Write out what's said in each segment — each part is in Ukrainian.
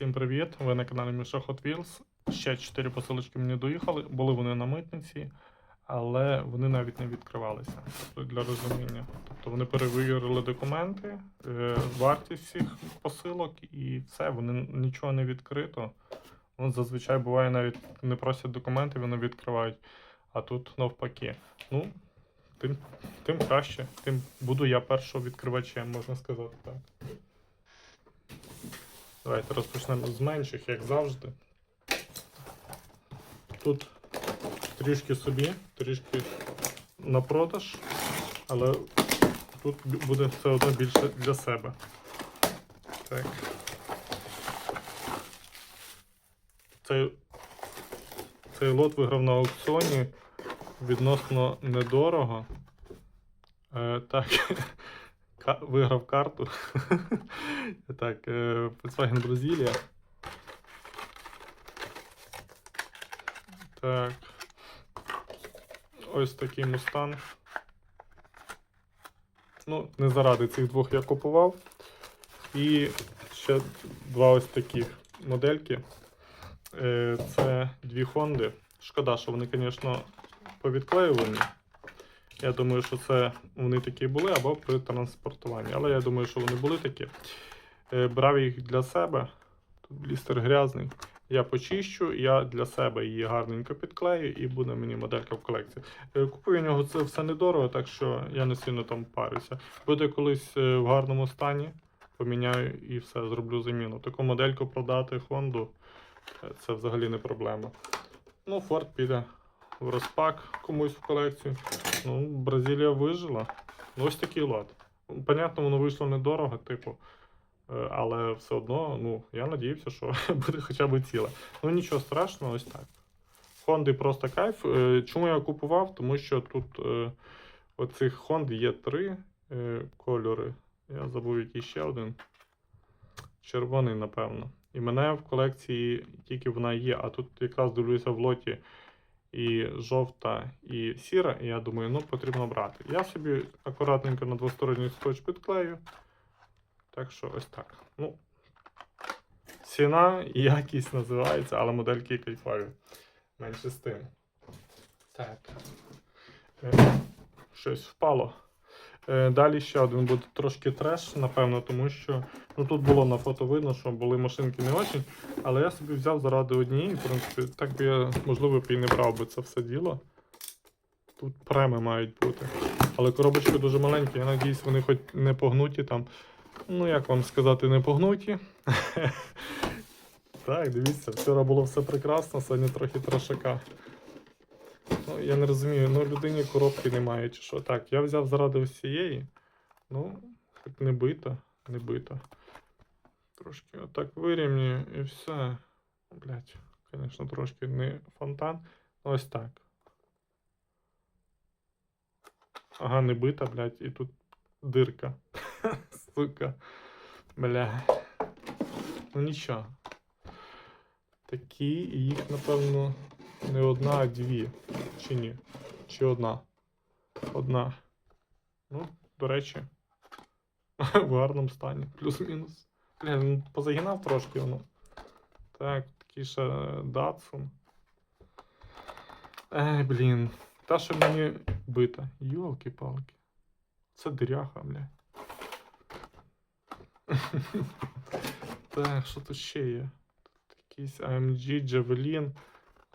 Всім привіт! Ви на каналі Міша Hot Wheels. Ще 4 посилочки мені доїхали. Були вони на митниці, але вони навіть не відкривалися. Тобто для розуміння. Тобто вони перевірили документи, е, вартість всіх посилок і все, вони нічого не відкрито. Ну, зазвичай буває навіть не просять документи, вони відкривають. А тут навпаки. Ну, тим, тим краще, тим буду я першим відкривачем, можна сказати так. Давайте розпочнемо з менших, як завжди. Тут трішки собі, трішки на продаж, але тут буде все одно більше для себе. Так. Цей, цей лот виграв на аукціоні відносно недорого. Е, так, виграв карту. так, е, Volkswagen Бразилія. Так. Ось такий мустанг. Ну, не заради цих двох я купував. І ще два ось таких модельки. Е, Це дві Хонди. Шкода, що вони, звісно, повідклеювані. Я думаю, що це вони такі були або при транспортуванні. Але я думаю, що вони були такі. Е, Брав їх для себе. Тут блістер грязний. Я почищу, я для себе її гарненько підклею і буде мені моделька в колекції. Е, Купую у нього це все недорого, так що я не сильно там парюся. Буде колись е, в гарному стані, поміняю і все, зроблю заміну. Таку модельку продати Хонду це взагалі не проблема. Ну, Форд піде в розпак комусь в колекцію. Ну, Бразилія вижила. Ну, ось такий лот. Понятно, воно вийшло недорого, типу. Е, Але все одно, ну, я надіявся, що буде хоча б ціле. Ну нічого страшного, ось так. Хонди просто кайф. Е, Чому я купував? Тому що тут е, оцих Хонд є три кольори. Я забув який ще один. Червоний, напевно. І мене в колекції тільки вона є, а тут якраз дивлюся в лоті і жовта, і сіра, і я думаю, ну потрібно брати. Я собі акуратненько на двосторонній скотч підклею. Так що ось так. Ну, ціна якість називається, але модельки кайфові. Менше з тим. Так. Е, Щось впало. Е, Далі ще один буде трошки треш, напевно, тому що ну, тут було на фото видно, що були машинки не очень. Але я собі взяв заради однієї, в принципі, так би я, можливо, б і не брав би це все діло. Тут преми мають бути. Але коробочки дуже маленькі, я надіюсь, вони хоч не погнуті там. Ну, як вам сказати, не погнуті. Так, дивіться, вчора було все прекрасно, сьогодні трохи трошака. Ну, я не розумію, ну людині коробки немає чи що. Так, я взяв заради усієї. Ну, хоч не бито, не бито. Трошки отак вирівнюю і все. Блять, звісно, трошки не фонтан. Ось так. Ага, не бита, блядь, і тут дирка. Сука. Бля. Ну нічого. Такі, і їх, напевно, не одна, а дві. Чи ні? Чи одна? Одна. Ну, до речі. В гарному стані. Плюс-мінус. Бля, ну позагинав трошки воно. Так, такий ще Датсун. Ей, блін. Та, що мені бита. Йолки-палки. Це диряха, бля. Так, що тут ще є? Тут якийсь AMG Javelin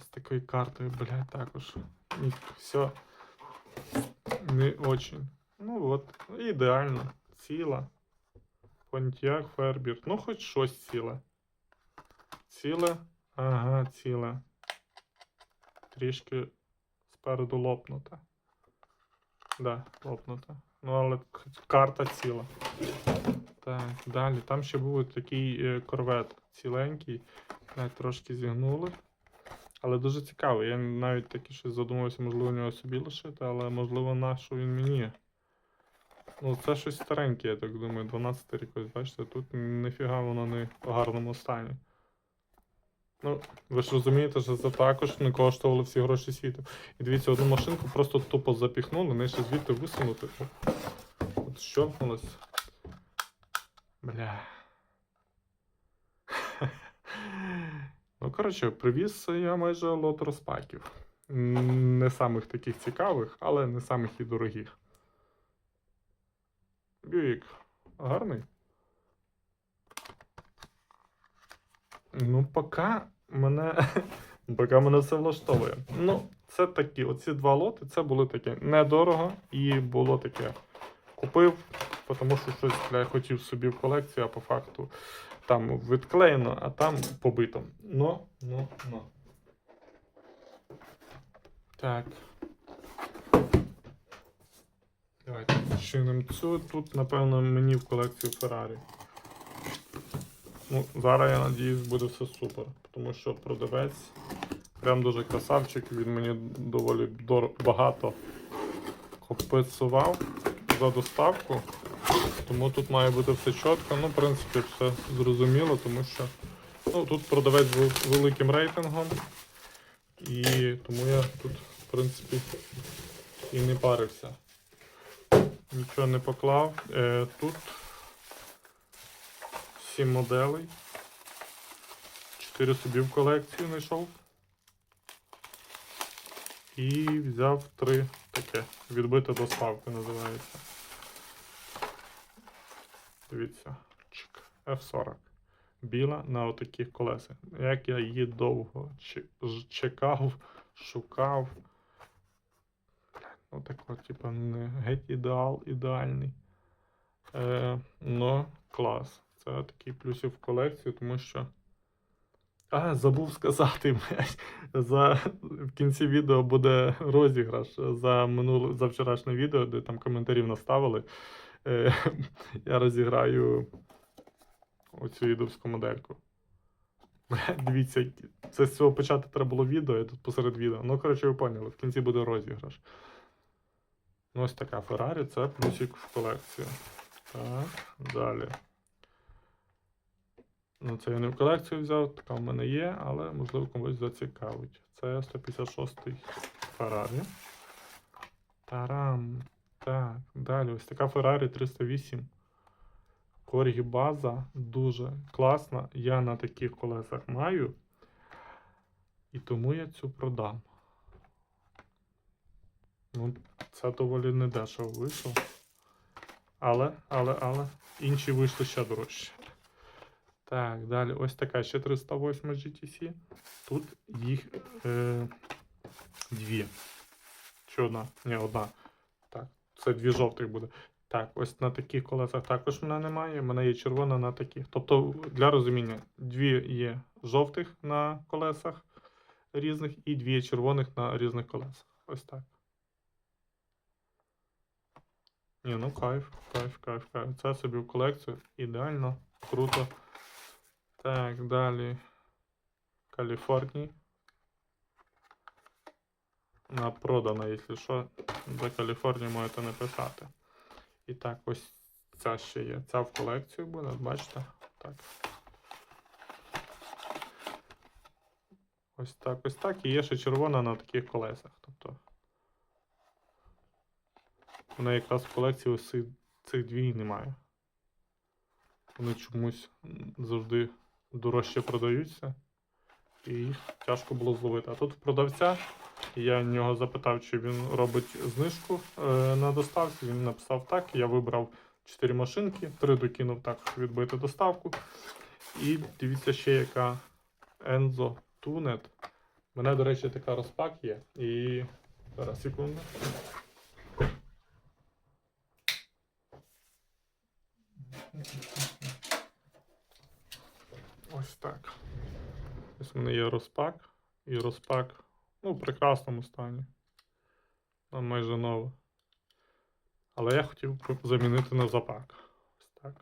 з такою картою, блядь, також. Ні, все не очень. Ну от, ідеально. Ціла. Pontiac Fairbeard. Ну, хоч щось ціле. Ціле. Ага, ціле. Трішки спереду лопнута. Да, лопнута. Ну, але карта ціла. Так, далі. Там ще був такий е, корвет ціленький. Навіть трошки зігнули. Але дуже цікавий. Я навіть таки щось задумався, можливо, у нього собі лишити, але можливо на що він мені. Ну, це щось стареньке, я так думаю, 12 рік, ось бачите, тут ніфіга воно не в гарному стані. Ну, ви ж розумієте, що це також не коштувало всі гроші світу. І дивіться, одну машинку просто тупо запіхнули, не ще звідти висунути. От щоркнулось. Бля. Коротше, привіз я майже лот розпаків. Не самих таких цікавих, але не самих і дорогих. Бюїк, гарний. Ну, поки мене. Поки мене все влаштовує. Ну, це такі, оці два лоти, це були таке недорого і було таке. Купив, тому що щось бля, хотів собі в колекцію, а по факту там відклеєно, а там побито. Ну. Так. Давайте починемо цю. Тут, напевно, мені в колекцію Феррарі. Ну, зараз я надіюсь, буде все супер. Тому що продавець прям дуже красавчик, він мені доволі дор- багато компенсував за доставку. Тому тут має бути все чітко. Ну, в принципі, все зрозуміло, тому що ну, тут продавець з великим рейтингом. І тому я тут, в принципі, і не парився. Нічого не поклав. Е, тут 7 моделей. 4 собі в колекцію знайшов. І взяв 3 таке. Відбита доставка називається. Дивіться. Чик. F40. Біла на отаких колесах. Як я її довго чекав, шукав. Ну, так от, типа, не геть ідеал, ідеальний. Е, ну, клас. Це такий плюсів в колекцію, тому що. А, забув сказати, за в кінці відео буде розіграш за минуле за вчорашнє відео, де там коментарів наставили. Е, я розіграю оцю ідовську модельку. Дивіться, це з цього почати треба було відео, я тут посеред відео. Ну, коротше, ви поняли, в кінці буде розіграш. Ну, ось така Феррарі, це плюсик в колекцію. Так, далі. Ну, це я не в колекцію взяв, така в мене є, але можливо комусь зацікавить. Це 156-й Феррарі. Тарам. Так, далі. Ось така Феррарі 308. Коргі база дуже класна. Я на таких колесах маю. І тому я цю продам. Ну, це доволі недешево вийшло. Але, але, але, інші вийшли ще дорожче. Так, далі. Ось така ще 308 GTC. Тут їх е, дві. Чи одна? Ні, одна. Це дві жовтих буде. Так, ось на таких колесах також мене немає. У мене є червона на таких. Тобто, для розуміння, дві є жовтих на колесах різних і дві є червоних на різних колесах. Ось так. Ні, ну кайф, кайф, кайф, кайф. Це собі в колекцію. Ідеально, круто. Так, далі. Каліфорній. Вона продана, якщо що, за Каліфорнію можете написати. І так, ось ця ще є. Ця в колекцію буде, бачите? Так. Ось так, ось так. І є ще червона на таких колесах. Тобто. Вона якраз в колекції ось цих, дві немає. Вони чомусь завжди дорожче продаються. І їх тяжко було зловити. А тут продавця я в нього запитав, чи він робить знижку е, на доставці. Він написав так. Я вибрав 4 машинки, 3 докинув так щоб відбити доставку. І дивіться ще яка Enzo Tunet. У мене, до речі, така розпак є. І. Зараз секунду. Ось так. Ось у мене є розпак. І розпак ну, в прекрасному стані. Там майже нове. Але я хотів замінити на запак. Ось так.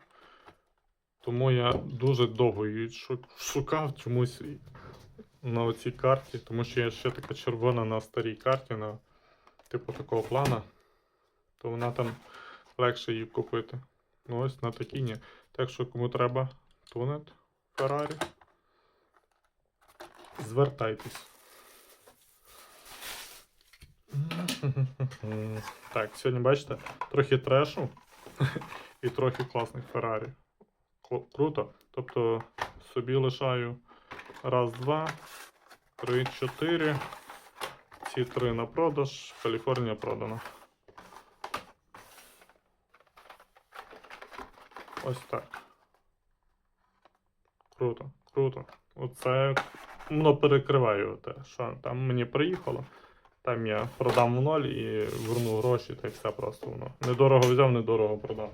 Тому я дуже довго її шукав чомусь на оцій карті, тому що є ще така червона на старій карті, на типу такого плана. То вона там легше її купити. Ну ось на такій ні. Так що кому треба тунет Феррарі. Звертайтесь. Так, сьогодні бачите, трохи трешу і трохи класних Феррарі. Круто. Тобто собі лишаю Раз, два, три, чотири. Ці три на продаж. Каліфорнія продана. Ось так. Круто, круто. Оце воно перекриває те, що там мені приїхало. Там я продам в ноль і верну гроші, та й все просто воно. Недорого взяв, недорого продав.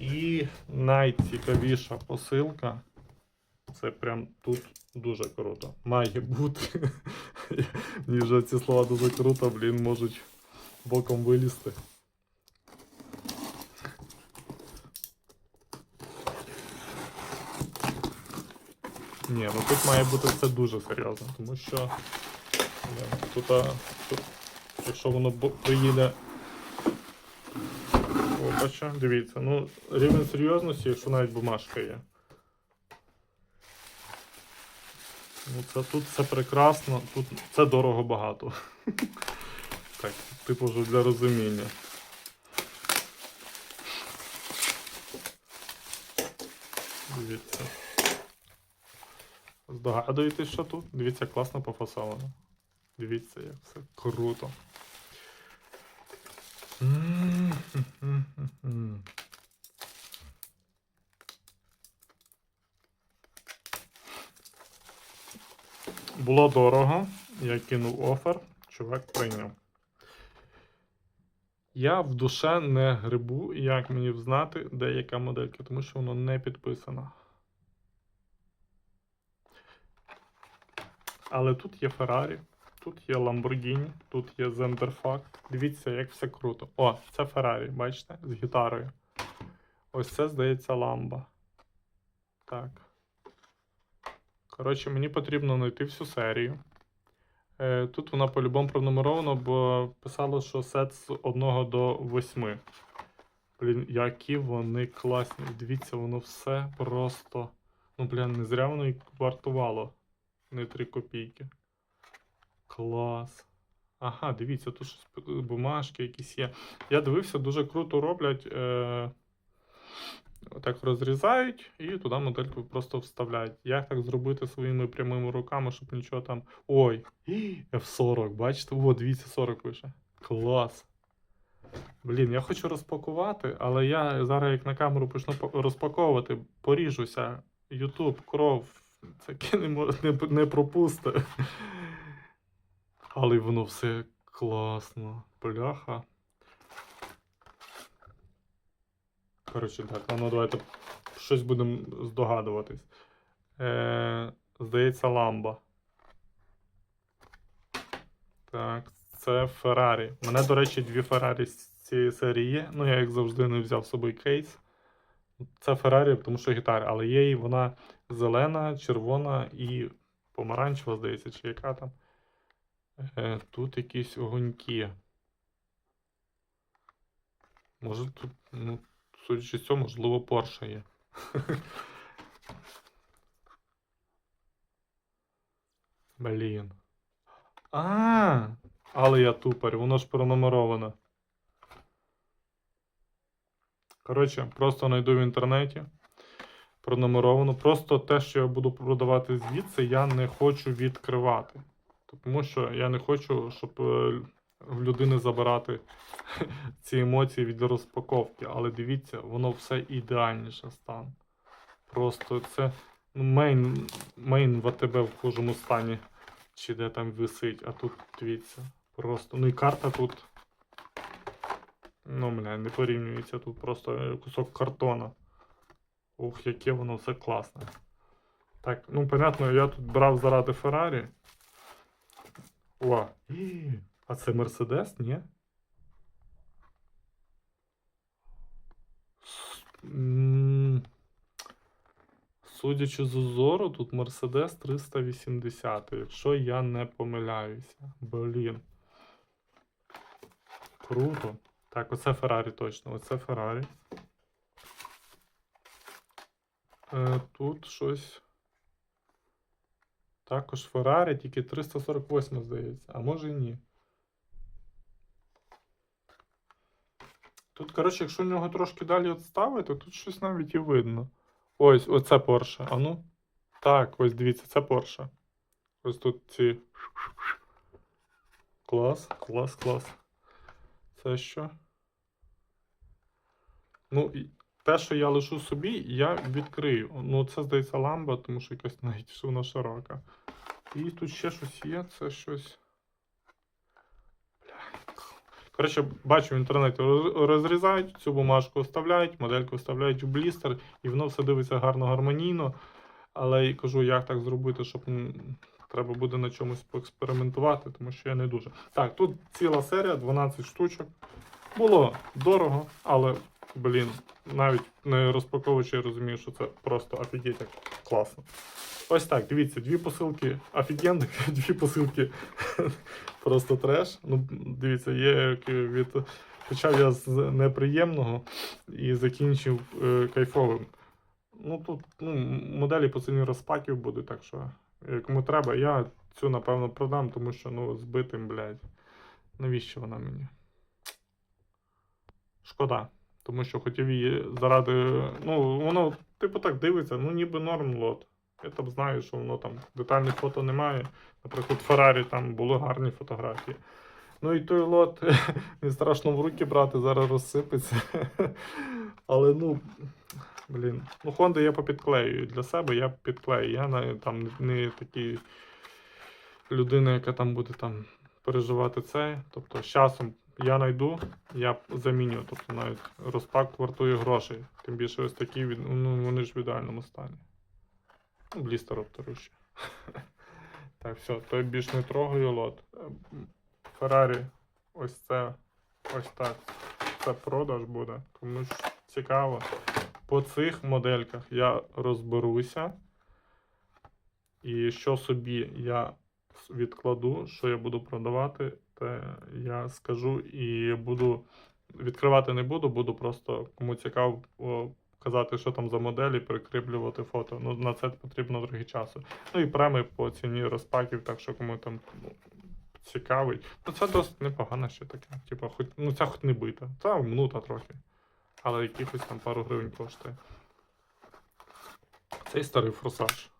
І найцікавіша посилка. Це прям тут дуже круто. Має бути. Мені вже ці слова дуже круто, блін, можуть боком вилізти. Ні, ну тут має бути все дуже серйозно, тому що тут, тут якщо воно приїде. Опача, дивіться, ну рівень серйозності, якщо навіть бумажка є. Ну, це тут все прекрасно, тут це дорого багато. Так, типу вже для розуміння. Дивіться. Здогадуєтесь, що тут? Дивіться, класно пофасовано. Дивіться, як все круто. Було дорого, я кинув офер, чувак прийняв. Я в душе не грибу, як мені взнати, де яка моделька, тому що воно не підписано. Але тут є Ferrari, тут є Lamborghini, тут є Zenderfuck. Дивіться, як все круто. О, це Ferrari, бачите? З гітарою. Ось це, здається, ламба. Так. Коротше, мені потрібно знайти всю серію. Е, тут вона по-любому пронумерована, бо писало, що сет з 1 до 8. Блін, які вони класні. Дивіться, воно все просто. Ну, блін, не зря воно і вартувало. Не 3 копійки. Клас. Ага, дивіться, тут щось бумажки якісь є. Я дивився, дуже круто роблять. Е... Так розрізають і туди модельку просто вставляють. Як так зробити своїми прямими руками, щоб нічого там. Ой! F40, бачите? О, 240 пише. Клас. Блін, я хочу розпакувати, але я зараз як на камеру почну розпаковувати, поріжуся. Ютуб, кров. Це не, не, не пропусти. Але воно все класно. Бляха. Коротше, так, ну давайте щось будемо здогадуватись. Е, здається, ламба. Так, це Феррарі. Мене, до речі, дві Феррарі з цієї серії. Ну, я як завжди не взяв з собою кейс. Це Феррарі, тому що гітара, але є і вона зелена, червона і помаранчева, здається, чи яка там. Е, тут якісь огоньки. Може тут, ну, судячи з цього, можливо, Porsche є. Блін. А, але я тупер, воно ж пронумеровано. Коротше, просто знайду в інтернеті. Пронумеровано. Просто те, що я буду продавати звідси, я не хочу відкривати. Тому що я не хочу, щоб е, в людини забирати ці емоції від розпаковки. Але дивіться, воно все ідеальніше стан. Просто це ну, мейн, мейн в АТБ в кожному стані. Чи де там висить, а тут дивіться. Просто. Ну і карта тут. Ну, бля, не порівнюється тут просто е, кусок картона. Ух, яке воно все класне. Так, ну понятно, я тут брав заради Феррарі. О, а це Мерседес, ні? Судячи з узору, тут Мерседес 380, якщо я не помиляюся. Блін. Круто. Так, оце Феррарі точно. Оце Феррарі. Е, тут щось. Також Феррарі, тільки 348, здається. А може і ні. Тут, коротше, якщо нього трошки далі відставити, тут щось навіть і видно. Ось, оце Porsche. А ну. Так, ось дивіться, це Porsche. Ось тут ці. Клас, клас, клас. Це що? Ну, те, що я лишу собі, я відкрию. Ну, це здається ламба, тому що якась навіть що вона широка. І тут ще щось є, це щось. Коротше, бачу в інтернеті розрізають, цю бумажку вставляють, модельку вставляють в блістер, і воно все дивиться гарно гармонійно. Але і кажу, як так зробити, щоб треба буде на чомусь поекспериментувати, тому що я не дуже. Так, тут ціла серія, 12 штучок. Було дорого, але, блін, навіть не розпаковуючи, я розумію, що це просто офігеть як класно. Ось так, дивіться, дві посилки офігенних, дві посилки просто треш. Ну, дивіться, є від. Почав я з неприємного і закінчив е, кайфовим. Ну тут ну, моделі по ціні розпаків буде, так що е, треба, я цю напевно продам, тому що ну збитим, блядь. Навіщо вона мені? Шкода. Тому що хотів її заради. Ну, воно, типу, так дивиться, ну ніби норм лот. Я там знаю, що воно там детальних фото немає. Наприклад, Феррарі там були гарні фотографії. Ну і той лот не страшно в руки брати, зараз розсипеться. Але ну, блін. Ну, Honda я попідклею для себе, я підклею. Я там не такий людина, яка там буде там переживати це. Тобто з часом я знайду, я заміню. Тобто навіть розпак вартує грошей. Тим більше ось такі від- ну, вони ж в ідеальному стані. Ну, блістер обторю ще. Так, все, той більш не трогаю лот. Феррарі, ось це, ось так. Це продаж буде. Комусь цікаво. По цих модельках я розберуся. І що собі я відкладу, що я буду продавати, те я скажу і буду відкривати не буду, буду просто кому цікаво казати, що там за моделі, прикріплювати фото. Ну, на це потрібно трохи часу. Ну і преми по ціні розпаків, так що кому там цікавий. Ну це досить непогано ще таке. Типа, хоч, ну ця хоч не бита. Та мнута трохи. Але якихось там пару гривень коштує. Цей старий форсаж.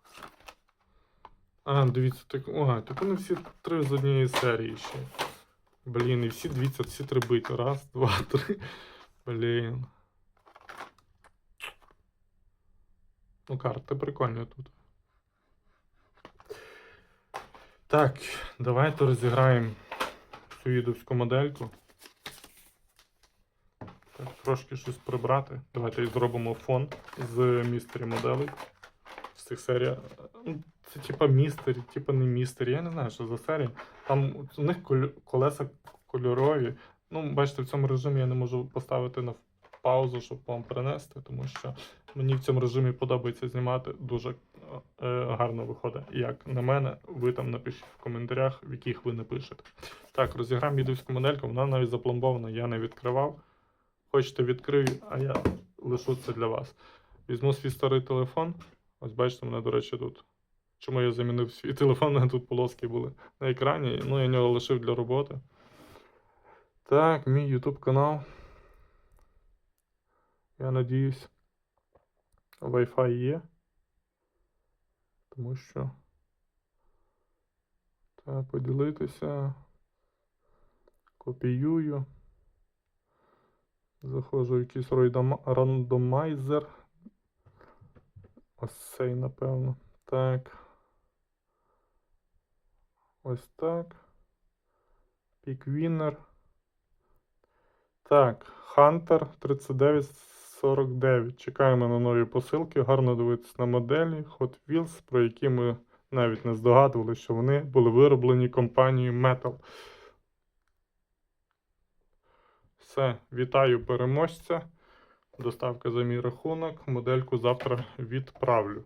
А, дивіться, так. Ага, так вони всі три з однієї серії ще. Блін, і всі дивіться, всі три биті. Раз, два, три. Блін. Ну, карти прикольні тут. Так, давайте розіграємо цю відовську модельку. Так, трошки щось прибрати. Давайте і зробимо фон з містері моделей. З цих серій. Це типа містері, типа не містері. Я не знаю, що за серія. Там у них колеса кольорові. Ну, бачите, в цьому режимі я не можу поставити на паузу, щоб вам перенести, тому що мені в цьому режимі подобається знімати дуже е, гарно виходить. Як на мене, ви там напишіть в коментарях, в яких ви не пишете. Так, розіграємо відовську модельку, вона навіть запломбована, я не відкривав. Хочете відкрию, а я лишу це для вас. Візьму свій старий телефон. Ось бачите, мене, до речі, тут. Чому я замінив свій телефон, у тут полоски були на екрані. Ну, я нього лишив для роботи. Так, мій YouTube канал. Я надіюсь, Wi-Fi є. Тому що. Так, поділитися. Копіюю. Заходжу в якийсь рандомайзер. Ось цей, напевно. Так. Ось так. Піквінер. Так, Hunter 3949. Чекаємо на нові посилки. Гарно дивитися на моделі Hot Wheels, про які ми навіть не здогадували, що вони були вироблені компанією Metal. Все, вітаю переможця. Доставка за мій рахунок. Модельку завтра відправлю.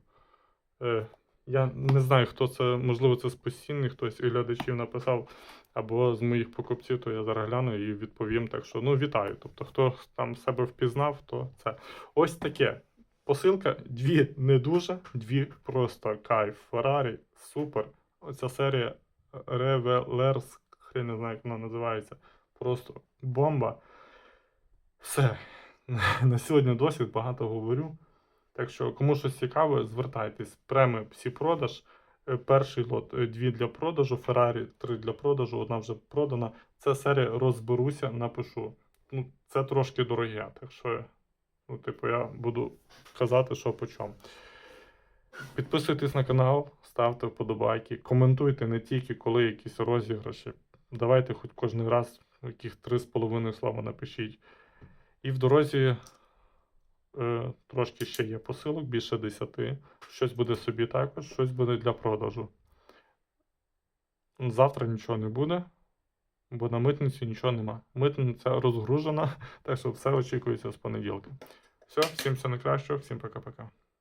Я не знаю, хто це, можливо, це з постійних, хтось із глядачів написав, або з моїх покупців, то я зараз гляну і відповім. Так що, ну, вітаю. Тобто, хто там себе впізнав, то це. Ось таке. Посилка, дві не дуже, дві просто кайф. Феррарі, супер. Оця серія Revelers, хрен не знаю, як вона називається. Просто бомба. Все. На сьогодні досить багато говорю. Так що, кому щось цікаве, звертайтесь. Преми всі продаж. Е, Перший лот е, дві для продажу, Феррарі три для продажу, одна вже продана. Це серія розберуся, напишу. Ну, це трошки дороге, так що, ну, типу, я буду казати, що по чому. Підписуйтесь на канал, ставте вподобайки, коментуйте не тільки коли якісь розіграші. Давайте хоч кожен раз яких 3,5 слова напишіть. І в дорозі трошки ще є посилок, більше 10. Щось буде собі також, щось буде для продажу. Завтра нічого не буде, бо на митниці нічого нема. Митниця розгружена, так що все очікується з понеділка. Все, всім все найкращого, всім пока-пока.